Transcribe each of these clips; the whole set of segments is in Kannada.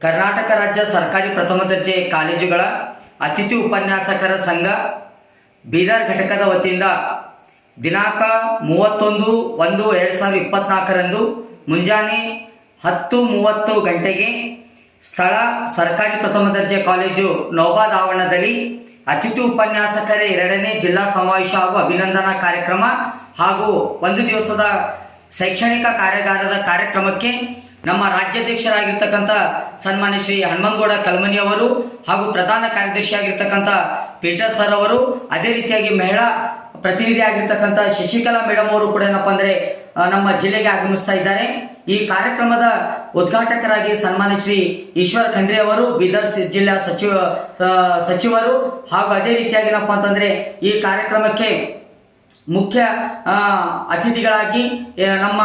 ಕರ್ನಾಟಕ ರಾಜ್ಯ ಸರ್ಕಾರಿ ಪ್ರಥಮ ದರ್ಜೆ ಕಾಲೇಜುಗಳ ಅತಿಥಿ ಉಪನ್ಯಾಸಕರ ಸಂಘ ಬೀದರ್ ಘಟಕದ ವತಿಯಿಂದ ದಿನಾಂಕ ಮೂವತ್ತೊಂದು ಒಂದು ಎರಡು ಸಾವಿರದ ಇಪ್ಪತ್ನಾಲ್ಕರಂದು ಮುಂಜಾನೆ ಹತ್ತು ಮೂವತ್ತು ಗಂಟೆಗೆ ಸ್ಥಳ ಸರ್ಕಾರಿ ಪ್ರಥಮ ದರ್ಜೆ ಕಾಲೇಜು ನೌಬಾದ್ ಆವರಣದಲ್ಲಿ ಅತಿಥಿ ಉಪನ್ಯಾಸಕರ ಎರಡನೇ ಜಿಲ್ಲಾ ಸಮಾವೇಶ ಹಾಗೂ ಅಭಿನಂದನಾ ಕಾರ್ಯಕ್ರಮ ಹಾಗೂ ಒಂದು ದಿವಸದ ಶೈಕ್ಷಣಿಕ ಕಾರ್ಯಾಗಾರದ ಕಾರ್ಯಕ್ರಮಕ್ಕೆ ನಮ್ಮ ರಾಜ್ಯಾಧ್ಯಕ್ಷರಾಗಿರ್ತಕ್ಕಂಥ ಸನ್ಮಾನ್ಯ ಶ್ರೀ ಹನುಮನಗೌಡ ಕಲ್ಮನಿ ಅವರು ಹಾಗೂ ಪ್ರಧಾನ ಕಾರ್ಯದರ್ಶಿಯಾಗಿರ್ತಕ್ಕಂಥ ಪೀಟರ್ ಸರ್ ಅವರು, ಅದೇ ರೀತಿಯಾಗಿ ಮಹಿಳಾ ಪ್ರತಿನಿಧಿ ಆಗಿರ್ತಕ್ಕಂಥ ಶಶಿಕಲಾ ಮೇಡಮ್ ಅವರು ಕೂಡ ಏನಪ್ಪ ಅಂದರೆ ನಮ್ಮ ಜಿಲ್ಲೆಗೆ ಆಗಮಿಸ್ತಾ ಇದ್ದಾರೆ. ಈ ಕಾರ್ಯಕ್ರಮದ ಉದ್ಘಾಟಕರಾಗಿ ಸನ್ಮಾನ್ಯ ಶ್ರೀ ಈಶ್ವರ್ ಖಂಡ್ರೆ ಅವರು, ಬೀದರ್ ಜಿಲ್ಲಾ ಸಚಿವ ಸಚಿವರು ಹಾಗೂ ಅದೇ ರೀತಿಯಾಗಿ ಏನಪ್ಪ ಅಂತಂದರೆ, ಈ ಕಾರ್ಯಕ್ರಮಕ್ಕೆ ಮುಖ್ಯ ಅತಿಥಿಗಳಾಗಿ ನಮ್ಮ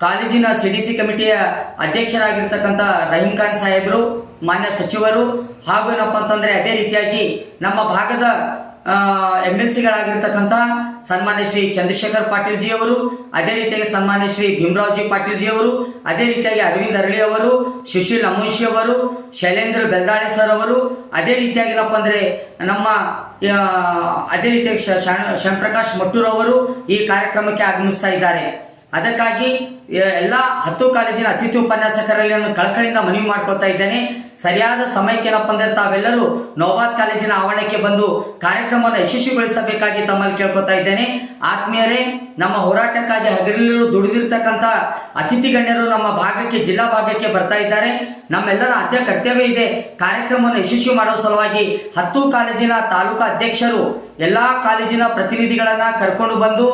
ಕಾಲೇಜಿನ ಸಿ ಡಿ ಸಿ ಕಮಿಟಿಯ ಅಧ್ಯಕ್ಷರಾಗಿರ್ತಕ್ಕಂಥ ರಹೀಂ ಖಾನ್ ಸಾಹೇಬರು, ಮಾನ್ಯ ಸಚಿವರು, ಹಾಗೂ ಏನಪ್ಪ ಅಂತಂದ್ರೆ ಅದೇ ರೀತಿಯಾಗಿ ನಮ್ಮ ಭಾಗದ ಎಂ ಎಲ್ ಸಿಗಳಾಗಿರ್ತಕ್ಕಂಥ ಸನ್ಮಾನ್ಯ ಶ್ರೀ ಚಂದ್ರಶೇಖರ್ ಪಾಟೀಲ್ ಜಿ ಅವರು ಅದೇ ರೀತಿಯಾಗಿ ಸನ್ಮಾನ್ಯ ಶ್ರೀ ಭೀಮರಾವ್ ಜಿ ಪಾಟೀಲ್ ಜಿ ಅವರು ಅದೇ ರೀತಿಯಾಗಿ ಅರವಿಂದ್ ಅರಳಿ ಅವರು, ಸುಶೀಲ್ ಅಮುನ್ಶಿ ಅವರು, ಶೈಲೇಂದ್ರ ಬೆಲ್ದಾಳೆ ಸರ್ ಅವರು, ಅದೇ ರೀತಿಯಾಗಿ ಏನಪ್ಪ ಅಂದ್ರೆ ನಮ್ಮ ಅದೇ ರೀತಿಯಾಗಿ ಶ- ಪ್ರಕಾಶ್ ಮಟ್ಟೂರ್ ಅವರು ಈ ಕಾರ್ಯಕ್ರಮಕ್ಕೆ ಆಗಮಿಸ್ತಾ ಇದ್ದಾರೆ. ಅದಕ್ಕಾಗಿ ಎಲ್ಲ ಹತ್ತು ಕಾಲೇಜಿನ ಅತಿಥಿ ಉಪನ್ಯಾಸಕರಲ್ಲಿ ನಾನು ಕಳಕಳಿಯಿಂದ ಮನವಿ ಮಾಡ್ಕೊಳ್ತಾ ಇದ್ದೇನೆ. ಸರಿಯಾದ ಸಮಯಕ್ಕೆ ಏನಪ್ಪ ಅಂದ್ರೆ ತಾವೆಲ್ಲರೂ ನೌಬಾದ್ ಕಾಲೇಜಿನ ಆವರಣಕ್ಕೆ ಬಂದು ಕಾರ್ಯಕ್ರಮವನ್ನು ಯಶಸ್ವಿಗೊಳಿಸಬೇಕಾಗಿ ತಮ್ಮಲ್ಲಿ ಕೇಳ್ಕೊತಾ ಇದ್ದೇನೆ. ಆತ್ಮೀಯರೇ, ನಮ್ಮ ಹೋರಾಟಕ್ಕಾಗಿ ಹಗರಿಲು ದುಡಿದಿರ್ತಕ್ಕಂಥ ಅತಿಥಿ ಗಣ್ಯರು ನಮ್ಮ ಭಾಗಕ್ಕೆ, ಜಿಲ್ಲಾ ಭಾಗಕ್ಕೆ ಬರ್ತಾ ಇದ್ದಾರೆ. ನಮ್ಮೆಲ್ಲರ ಆದ್ಯ ಕರ್ತವ್ಯ ಇದೆ. ಕಾರ್ಯಕ್ರಮವನ್ನು ಯಶಸ್ವಿ ಮಾಡುವ ಸಲುವಾಗಿ ಹತ್ತು ಕಾಲೇಜಿನ ತಾಲೂಕಾ ಅಧ್ಯಕ್ಷರು ಎಲ್ಲಾ ಕಾಲೇಜಿನ ಪ್ರತಿನಿಧಿಗಳನ್ನ ಕರ್ಕೊಂಡು ಬಂದು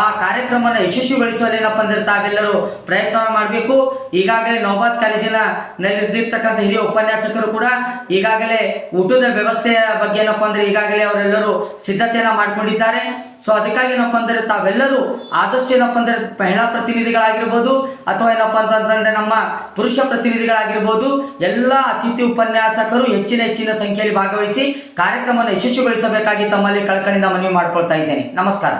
ಆ ಕಾರ್ಯಕ್ರಮನ ಯಶಸ್ವಿಗೊಳಿಸುವಲ್ಲಿ ಏನಪ್ಪ ಅಂದ್ರೆ ತಾವೆಲ್ಲರೂ ಪ್ರಯತ್ನ ಮಾಡಬೇಕು. ಈಗಾಗಲೇ ನೌಬಾದ್ ಕಾಲೇಜಿನ ನಲ್ಲಿರ್ತಕ್ಕಂಥ ಹಿರಿಯ ಉಪನ್ಯಾಸಕರು ಕೂಡ ಈಗಾಗಲೇ ಊಟದ ವ್ಯವಸ್ಥೆಯ ಬಗ್ಗೆ ಏನಪ್ಪ ಅಂದ್ರೆ ಈಗಾಗಲೇ ಅವರೆಲ್ಲರೂ ಸಿದ್ಧತೆಯನ್ನ ಮಾಡ್ಕೊಂಡಿದ್ದಾರೆ. ಸೊ ಅದಕ್ಕಾಗಿ ಏನಪ್ಪ ಅಂದ್ರೆ ತಾವೆಲ್ಲರೂ ಆದಷ್ಟು ಏನಪ್ಪ ಅಂದ್ರೆ ಮಹಿಳಾ ಪ್ರತಿನಿಧಿಗಳಾಗಿರ್ಬೋದು ಅಥವಾ ಏನಪ್ಪ ಅಂತಂದ್ರೆ ನಮ್ಮ ಪುರುಷ ಪ್ರತಿನಿಧಿಗಳಾಗಿರ್ಬೋದು ಎಲ್ಲ ಅತಿಥಿ ಉಪನ್ಯಾಸಕರು ಹೆಚ್ಚಿನ ಹೆಚ್ಚಿನ ಸಂಖ್ಯೆಯಲ್ಲಿ ಭಾಗವಹಿಸಿ ಕಾರ್ಯಕ್ರಮವನ್ನು ಯಶಸ್ವಿಗೊಳಿಸಬೇಕಾಗಿ ತಮ್ಮಲ್ಲಿ ಕಳಕಳಿಯಿಂದ ಮನವಿ ಮಾಡ್ಕೊಳ್ತಾ ಇದ್ದೇನೆ. ನಮಸ್ಕಾರ.